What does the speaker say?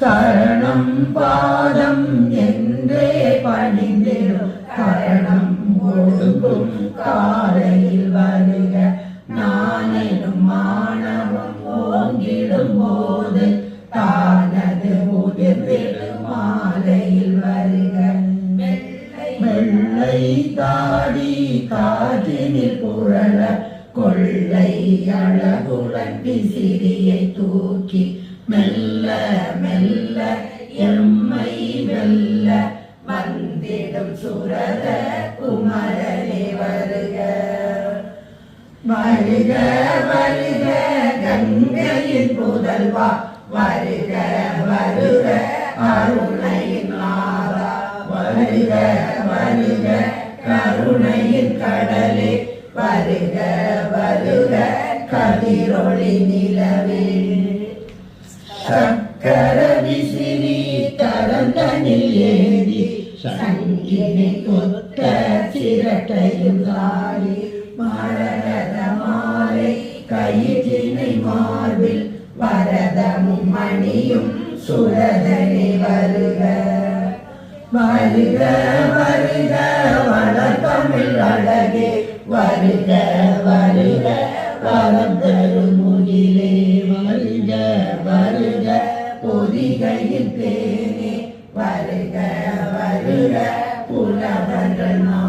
சரணம் பாதம் என்றே பணிந்திடும். கரணம் ஒழுங்கும் காலையில் வருக. நானும் மாணவம் ஓங்கிடும் போது தானது உதிர்ந்திடும் மாலையில் வருக. வெள்ளை தாடி காற்றினில் புரள கொள்ளை அழகுடன் விசிறியை வந்திடும் சுரத குமரனே வருக. வருக வருக கங்கையின் புதல்வா. வருக வருக அருணையின் நாதா. வருக வருக கருணையின் கடலே. வருக வருக கதிரொளி நிலவே. சக்கர விசிறி தரந்தனில் ஏறி சங்கினை கொத்த சிரட்டையும் சாரி மாலை கயிற்றினை மார்பில் வரதமும் மணியும் சுரதனை வருக. வருக வருக வளர்த்தமிழ் அழகே. வருக வருக வரம் முகிலே. வருக வருக பொதிகையில் தேனே புலவர்கள் நாள்